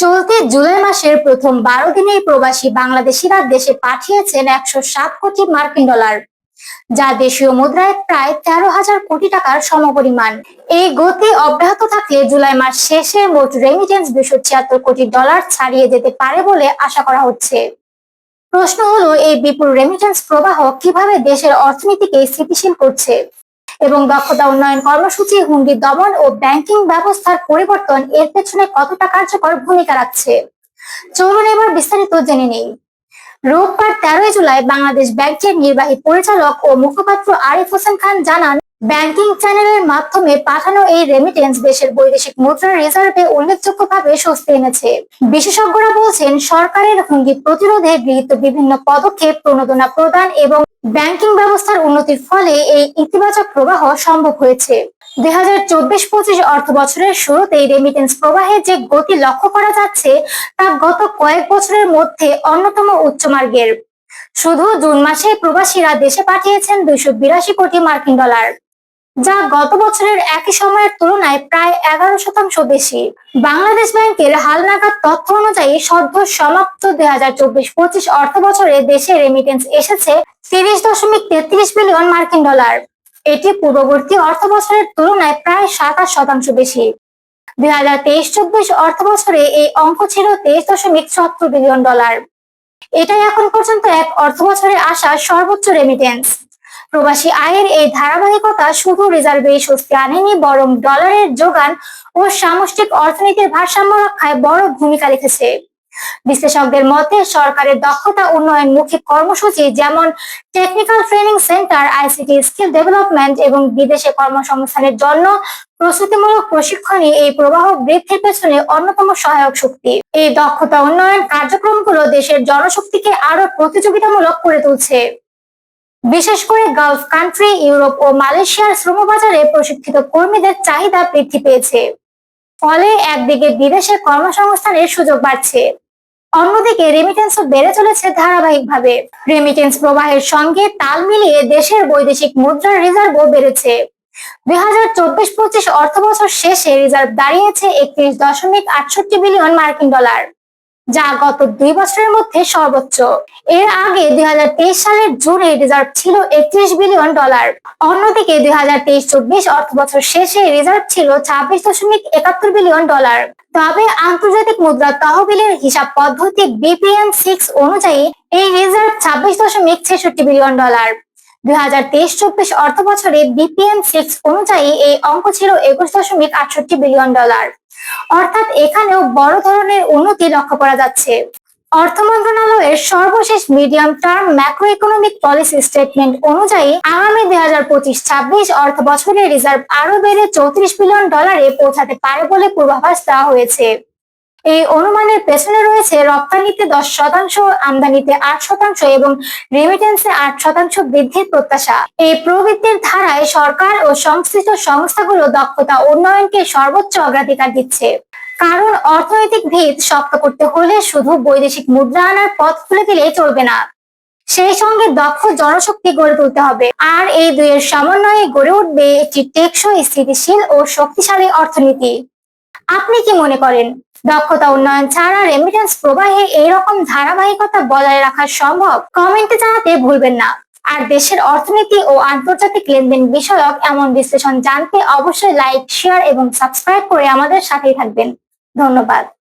চলতি জুলাই মাসের প্রথম বারো দিনেই প্রবাসী বাংলাদেশিরা দেশে পাঠিয়েছেন একশো সাত কোটি মার্কিন ডলার, যা দেশীয় মুদ্রায় প্রায় তেরো হাজার কোটি টাকার সমপরিমাণ। এই গতি অব্যাহত থাকলে জুলাই মাস শেষে মোট রেমিটেন্স দুশো ছিয়াত্তর কোটি ডলার ছাড়িয়ে যেতে পারে বলে আশা করা হচ্ছে। প্রশ্ন হলো, এই বিপুল রেমিটেন্স প্রবাহ কীভাবে দেশের অর্থনীতিকে স্থিতিশীল করছে? এবং দক্ষতা উন্নয়ন কর্মসূচি, হুন্ডি দমন ও ব্যাংকিং ব্যবস্থার পরিবর্তন এর পেছনে কতটা কার্যকর ভূমিকা রাখছে? চলুন এবার বিস্তারিত জেনে নেই। রোববার তেরোই জুলাই বাংলাদেশ ব্যাংকের নির্বাহী পরিচালক ও মুখপাত্র আরিফ হোসেন খান জানান ব্যাংকিং চ্যানেলের মাধ্যমে পাঠানো এই রেমিটেন্স দেশের বৈদেশিক মুদ্রা রিজার্ভে উল্লেখযোগ্যভাবে স্বস্তি এনেছে। বিশেষজ্ঞরা বলছেন, সরকারের হুমকি প্রতিরোধে গৃহীত বিভিন্ন পদক্ষেপ, প্রণোদনা প্রদান এবং ব্যাংকিং ব্যবস্থার উন্নতির ফলে এই ইতিবাচক প্রবাহ সম্ভব হয়েছে। দুই হাজার চব্বিশ পঁচিশ অর্থ বছরের শুরুতেই রেমিটেন্স প্রবাহে যে গতি লক্ষ্য করা যাচ্ছে, তা গত কয়েক বছরের মধ্যে অন্যতম উচ্চমার্গের শুধু জুন মাসে প্রবাসীরা দেশে পাঠিয়েছেন দুইশো বিরাশি কোটি মার্কিন ডলার। যা গত বছরের একই সময়ের তুলনায় প্রায় এগারো শতাংশ বেশি। বাংলাদেশ ব্যাংকের হালনাগাদ তথ্য অনুযায়ী সদ্য সমাপ্ত দুই হাজার চব্বিশ পঁচিশ অর্থ বছরে দেশে রেমিটেন্স এসেছে তিরিশ দশমিক তেত্রিশ বিলিয়ন মার্কিন ডলার। এটি পূর্ববর্তী অর্থ বছরের তুলনায় প্রায় সাতাশ শতাংশ বেশি। দুই হাজার তেইশ চব্বিশ অর্থ বছরে এই অঙ্ক ছিল তেইশ দশমিক সত্তর বিলিয়ন ডলার এটাই এখন পর্যন্ত এক অর্থ বছরে আসা সর্বোচ্চ রেমিটেন্স প্রবাসী আয়ের এই ধারাবাহিকতা শুধু রিজার্ভে স্বস্তি আনেনি, বরং ডলারের যোগান ও সামষ্টিক অর্থনীতির ভারসাম্য রক্ষায় বড় ভূমিকা রেখেছে। বিশ্লেষকদের মতে, সরকারের দক্ষতা উন্নয়নমুখী কর্মসূচি যেমন technical training centre, ICT skill development এবং বিদেশে কর্মসংস্থানের জন্য প্রস্তুতিমূলক প্রশিক্ষণই এই প্রবাহ বৃদ্ধির পেছনে অন্যতম সহায়ক শক্তি। এই দক্ষতা উন্নয়ন কার্যক্রমগুলো দেশের জনশক্তিকে আরও প্রতিযোগিতামূলক করে তুলছে। বিশেষ করে গালফ, কান্ট্রি, ইউরোপ ও মালয়েশিয়ার শ্রমবাজারে প্রশিক্ষিত কর্মীদের চাহিদা বৃদ্ধি পেয়েছে। ফলে একদিকে বিদেশে কর্মসংস্থানের সুযোগ বাড়ছে, অন্যদিকে রেমিটেন্সও বেড়ে চলেছে ধারাবাহিকভাবে। রেমিটেন্স প্রবাহের সঙ্গে তাল মিলিয়ে দেশের বৈদেশিক মুদ্রার রিজার্ভও বেড়েছে। দুই হাজার চব্বিশ পঁচিশ অর্থ বছর শেষে রিজার্ভ দাঁড়িয়েছে একত্রিশ দশমিক আটষট্টি বিলিয়ন মার্কিন ডলার। যা গত দুই বছরের মধ্যে সর্বোচ্চ। এর আগে দুই হাজার তেইশ সালের জুনে রিজার্ভ ছিল একত্রিশ বিলিয়ন ডলার। অন্যদিকে দুই হাজার তেইশ চব্বিশ অর্থ বছর শেষে রিজার্ভ ছিল ছাব্বিশ দশমিক একাত্তর বিলিয়ন ডলার। তবে আন্তর্জাতিক মুদ্রা তহবিলের হিসাব পদ্ধতি বিপিএম সিক্স অনুযায়ী এই রিজার্ভ ছাব্বিশ দশমিক ছেষট্টি বিলিয়ন ডলার। দুই হাজার তেইশ চব্বিশ অর্থ বছরে বিপিএম সিক্স অনুযায়ী এই অঙ্ক ছিল একুশ দশমিক আটষট্টি বিলিয়ন ডলার। অর্থাৎ এখানেও বড় ধরনের উন্নতি লক্ষ্য করা যাচ্ছে। অর্থ মন্ত্রণালয়ের সর্বশেষ medium term macro economic policy statement অনুযায়ী আগামী দুই হাজার পঁচিশ ছাব্বিশ অর্থ বছরের রিজার্ভ আরও বেড়ে চৌত্রিশ বিলিয়ন ডলারে পৌঁছাতে পারে বলে পূর্বাভাস দেওয়া হয়েছে। এই অনুমানের পেছনে রয়েছে রপ্তানিতে দশ শতাংশ, আমদানিতে আট শতাংশ এবং রেমিটেন্সে আট শতাংশ বৃদ্ধির প্রত্যাশা। এই প্রবৃত্তির ধারায় সরকার ও সংশ্লিষ্ট সংস্থাগুলো দক্ষতা উন্নয়নকে সর্বোচ্চ অগ্রাধিকার দিচ্ছে। কারণ অর্থনৈতিক ভিত শক্ত করতে হলে শুধু বৈদেশিক মুদ্রা আনার পথ খুলে দিলেই চলবে না। সেই সঙ্গে দক্ষ জনশক্তি গড়ে তুলতে হবে। আর এই দুইয়ের সমন্বয়ে গড়ে উঠবে একটি টেকসই স্থিতিশীল ও শক্তিশালী অর্থনীতি। আপনি কি মনে করেন? দক্ষতা উন্নয়ন ছাড়া রেমিটেন্স প্রবাহে এইরকম ধারাবাহিকতা বজায় রাখা সম্ভব কমেন্টে জানাতে ভুলবেন না। আর দেশের অর্থনীতি ও আন্তর্জাতিক লেনদেন বিষয়ক এমন বিশ্লেষণ জানতে অবশ্যই লাইক শেয়ার এবং সাবস্ক্রাইব করে আমাদের সাথেই থাকবেন। ধন্যবাদ।